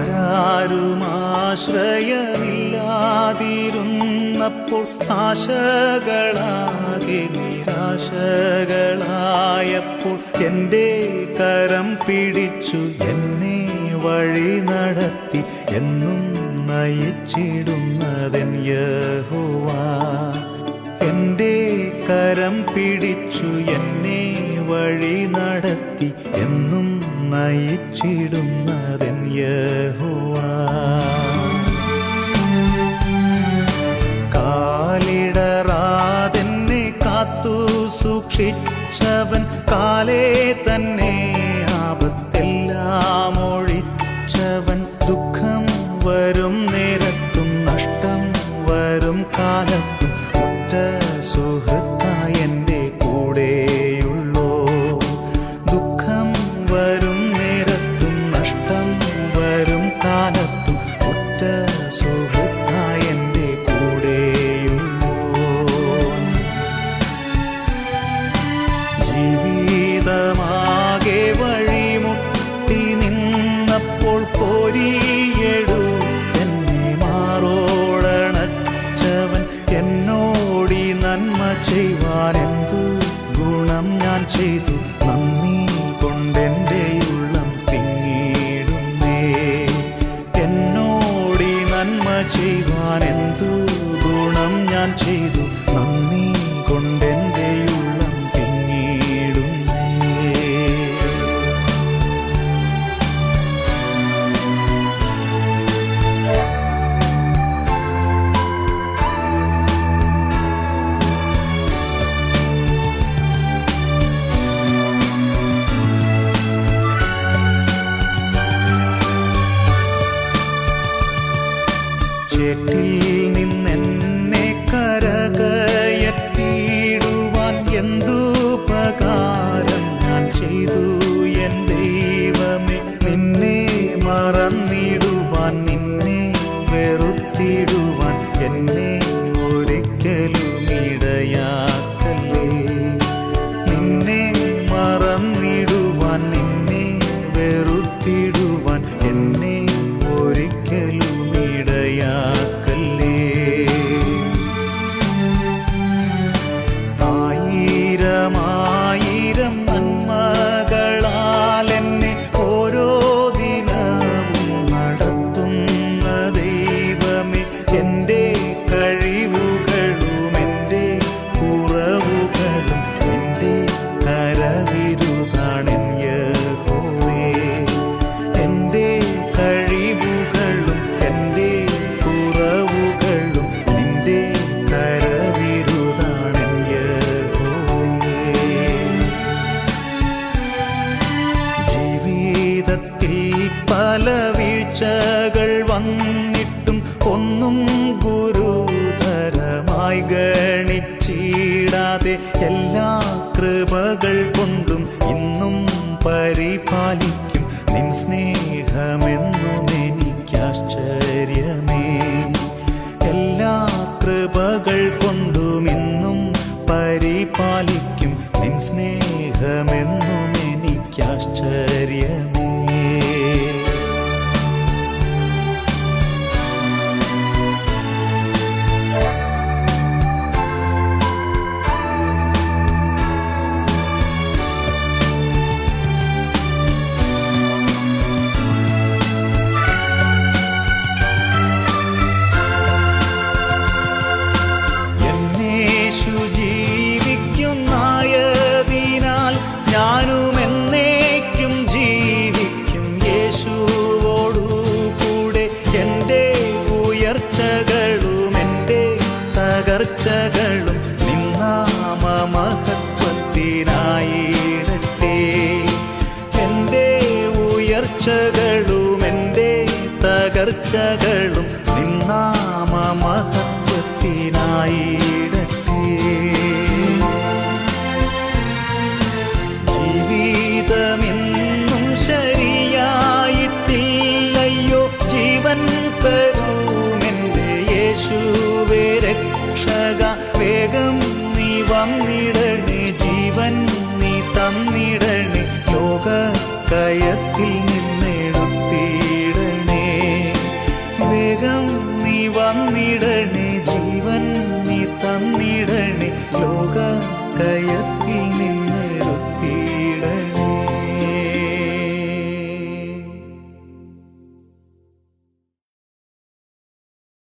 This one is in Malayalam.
ആരാരുമാശ്രയമില്ലാതിരുന്നപ്പോൾ ആശകളാകെ നിരാശകളായപ്പോൾ എന്റെ കരം പിടിച്ചു എന്നെ വഴി നടത്തി എന്നും നയിച്ചിടുന്നതൻ യഹോവാ. എന്റെ കരം പിടിച്ചു എന്നെ വഴി നടത്തി എന്നും നയിച്ചിടുന്നതൻ യഹുവ. കാലിടറാതെന്നെ കാത്തു സൂക്ഷിച്ചവൻ കാലേ തന്നെ ആപത്തെല്ലാം ഒഴിച്ചവൻ. ദുഃഖം വരും നേരത്തും നഷ്ടം വരും കാലത്തും ഒറ്റ സുഹൃത്തായി ജീവിതമാകെ വഴിമുട്ടി നിന്നപ്പോൾ കോരിയെടുത്തെന്നെ മാറോടണച്ചവൻ എന്നോടി നന്മ ചെയ്യുവാൻ എന്തു ഗുണം ഞാൻ ചെയ്തു? നന്ദി കൊണ്ടെന്റെ ഉള്ളം തിങ്ങിയിടുന്നേ എന്നോടി നന്മ ചെയ്യുവാൻ എന്തു ഗുണം ഞാൻ ചെയ്തു? ചേറ്റിൽ നിന്നെന്നെ കരകയറ്റിയിടുവാൻ എന്തു പകാരം ഞാൻ ചെയ്തു എൻ ദൈവമേ? നിന്നെ മറന്നിടുവാൻ നിന്നെ വെറുത്തിടുവാൻ എന്നെ ഒരിക്കലും ഇടയാക്കല്ലേ നിന്നെ മറന്നിടുവാൻ നിന്നെ വെറുത്തിടുവാൻ ഗുരുതരമായി ഗണിച്ചിടാതെ എല്ലാ കൃപകൾ കൊണ്ടും ഇന്നും പരിപാലിക്കും. നിൻ സ്നേഹമെന്നും എനിക്കാശ്ചര്യമേ എല്ലാ കൃപകൾ കൊണ്ടും ഇന്നും പരിപാലിക്കും. നിൻ സ്നേഹമെന്നും എനിക്കാശ്ചര്യമേ ഉയർച്ചകളും എന്റെ തകർച്ചകളും നിന്നാമ മഹത്വത്തിനായിടട്ടെ എന്റെ ഉയർച്ചകളും എന്റെ തകർച്ചകളും നിന്നാമ മഹത്വത്തിനായിടട്ടെ വേഗം നീ വന്നിടണേ ജീവൻ നീ തന്നിടണേ ലോക കയത്തിൽ നിന്നെടുത്തിടണേ വേഗം നീ വന്നിടണേ ജീവൻ നീ തന്നിടണേ ലോക കയത്തിൽ നിന്ന്